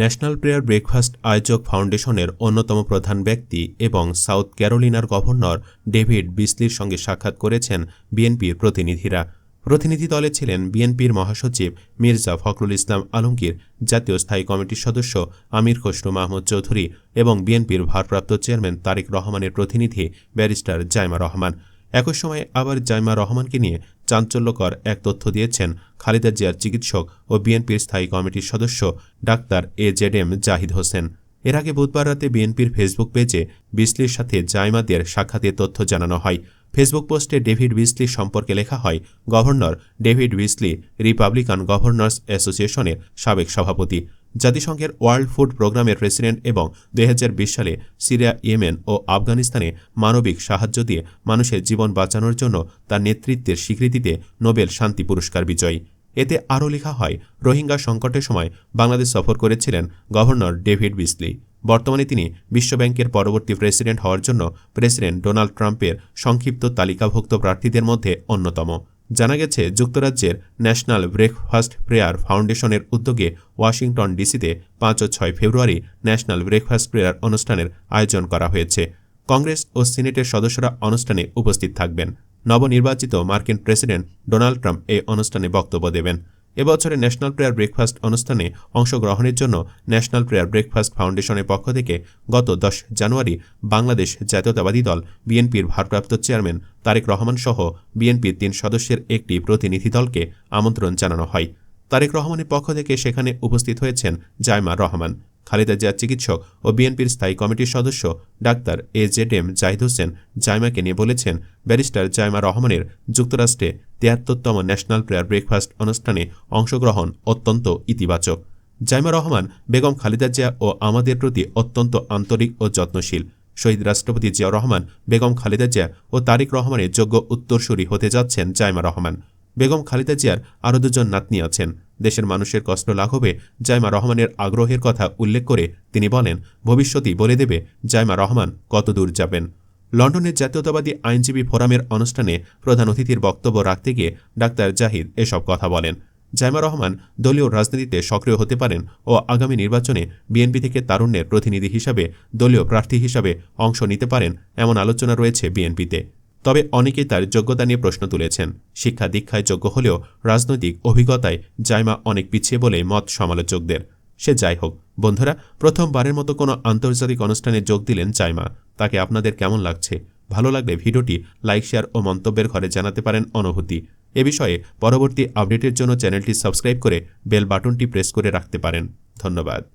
National prayer breakfast আয়োজক ফাউন্ডেশনের অন্যতম প্রধান ব্যক্তি এবং সাউথ ক্যারোলিনার গভর্নর ডেভিড বিসলির সঙ্গে সাক্ষাৎ করেছেন বিএনপির প্রতিনিধিরা। প্রতিনিধি দলে ছিলেন বিএনপির মহাসচিব মির্জা ফখরুল ইসলাম আলমগীর, জাতীয় স্থায়ী কমিটির সদস্য আমির খসরু মাহমুদ চৌধুরী এবং বিএনপির ভারপ্রাপ্ত চেয়ারম্যান তারেক রহমানের প্রতিনিধি ব্যারিস্টার জাইমা রহমান। একই সময়ে আবার জাইমা রহমানকে নিয়ে চাঞ্চল্যকর এক তথ্য দিয়েছেন খালেদা জিয়ার চিকিৎসক ও বিএনপির স্থায়ী কমিটির সদস্য doctor A Z M Zahid Hossain. এর আগে বুধবার রাতে বিএনপির ফেসবুক পেজে বিসলির সাথে জাইমাদের সাক্ষাতের তথ্য জানানো হয়। ফেসবুক পোস্টে ডেভিড বিসলি সম্পর্কে লেখা হয়, governor David Beasley Republican governors অ্যাসোসিয়েশনের সাবেক সভাপতি। জাতিসংঘের ওয়ার্ল্ড ফুড প্রোগ্রামের প্রেসিডেন্ট এবং দুই হাজার বিশ সালে সিরিয়া, ইয়েমেন ও আফগানিস্তানে মানবিক সাহায্য দিয়ে মানুষের জীবন বাঁচানোর জন্য তার নেতৃত্বের স্বীকৃতিতে নোবেল শান্তি পুরস্কার বিজয়ী। এতে আরও লেখা হয়, রোহিঙ্গা সংকটের সময় বাংলাদেশ সফর করেছিলেন গভর্নর ডেভিড বিসলি বর্তমানে তিনি বিশ্বব্যাংকের পরবর্তী প্রেসিডেন্ট হওয়ার জন্য প্রেসিডেন্ট ডোনাল্ড ট্রাম্পের সংক্ষিপ্ত তালিকাভুক্ত প্রার্থীদের মধ্যে অন্যতম। জানা গেছে, যুক্তরাজ্যের ন্যাশনাল ব্রেকফাস্ট প্রেয়ার ফাউন্ডেশনের উদ্যোগে ওয়াশিংটন ডিসিতে পাঁচ ও ছয় ফেব্রুয়ারি ন্যাশনাল ব্রেকফাস্ট প্রেয়ার অনুষ্ঠানের আয়োজন করা হয়েছে। কংগ্রেস ও সিনেটের সদস্যরা অনুষ্ঠানে উপস্থিত থাকবেন। নবনির্বাচিত মার্কিন প্রেসিডেন্ট ডোনাল্ড ট্রাম্প এই অনুষ্ঠানে বক্তব্য দেবেন। এবছরে ন্যাশনাল প্রেয়ার ব্রেকফাস্ট অনুষ্ঠানে অংশগ্রহণের জন্য ন্যাশনাল প্রেয়ার ব্রেকফাস্ট ফাউন্ডেশনের পক্ষ থেকে গত দশ জানুয়ারি বাংলাদেশ জাতীয়তাবাদী দল বিএনপির ভারপ্রাপ্ত চেয়ারম্যান তারেক রহমান সহ বিএনপির তিন সদস্যের একটি প্রতিনিধি দলকে আমন্ত্রণ জানানো হয়। তারেক রহমানের পক্ষ থেকে সেখানে উপস্থিত হয়েছেন জায়মা রহমান। খালেদা জিয়ার চিকিৎসক ও বিএনপির স্থায়ী কমিটির সদস্য doctor A Z M Zahid Hossain জাইমাকে নিয়ে বলেছেন, ব্যারিস্টার জাইমা রহমানের যুক্তরাষ্ট্রে তিয়াত্তরতম ন্যাশনাল প্রেয়ার ব্রেকফাস্ট অনুষ্ঠানে অংশগ্রহণ অত্যন্ত ইতিবাচক। জাইমা রহমান, বেগম খালেদা জিয়া ও আমাদের প্রতি অত্যন্ত আন্তরিক ও যত্নশীল। শহীদ রাষ্ট্রপতি জিয়া রহমান, বেগম খালেদা জিয়া ও তারিক রহমানের যোগ্য উত্তরসূরি হতে যাচ্ছেন জাইমা রহমান। বেগম খালেদা জিয়ার আরও দুজন নাতনি আছেন। দেশের মানুষের কষ্ট লাঘবে জাইমা রহমানের আগ্রহের কথা উল্লেখ করে তিনি বলেন, ভবিষ্যতই বলে দেবে জাইমা রহমান কত দূর যাবেন। লন্ডনের জাতীয়তাবাদী আইনজীবী ফোরামের অনুষ্ঠানে প্রধান অতিথির বক্তব্য রাখতে গিয়ে ডাক্তার জাহিদ এসব কথা বলেন। জাইমা রহমান দলীয় রাজনীতিতে সক্রিয় হতে পারেন ও আগামী নির্বাচনে বিএনপি থেকে তারুণ্যের প্রতিনিধি হিসাবে দলীয় প্রার্থী হিসাবে অংশ নিতে পারেন এমন আলোচনা রয়েছে বিএনপিতে। তবে অনেকেই তার যোগ্যতা নিয়ে প্রশ্ন তুলেছেন। শিক্ষা দীক্ষায় যোগ্য হলেও রাজনৈতিক অভিজ্ঞতায় জাইমা অনেক পিছিয়ে বলে মত সমালোচকদের। সে যাই হোক, বন্ধুরা, প্রথমবারের মতো কোনো আন্তর্জাতিক অনুষ্ঠানে যোগ দিলেন জাইমা। তাকে আপনাদের কেমন লাগছে? ভালো লাগলে ভিডিওটি লাইক, শেয়ার ও মন্তব্যের ঘরে জানাতে পারেন অনুভূতি। এ বিষয়ে পরবর্তী আপডেটের জন্য চ্যানেলটি সাবস্ক্রাইব করে বেল বাটনটি প্রেস করে রাখতে পারেন। ধন্যবাদ।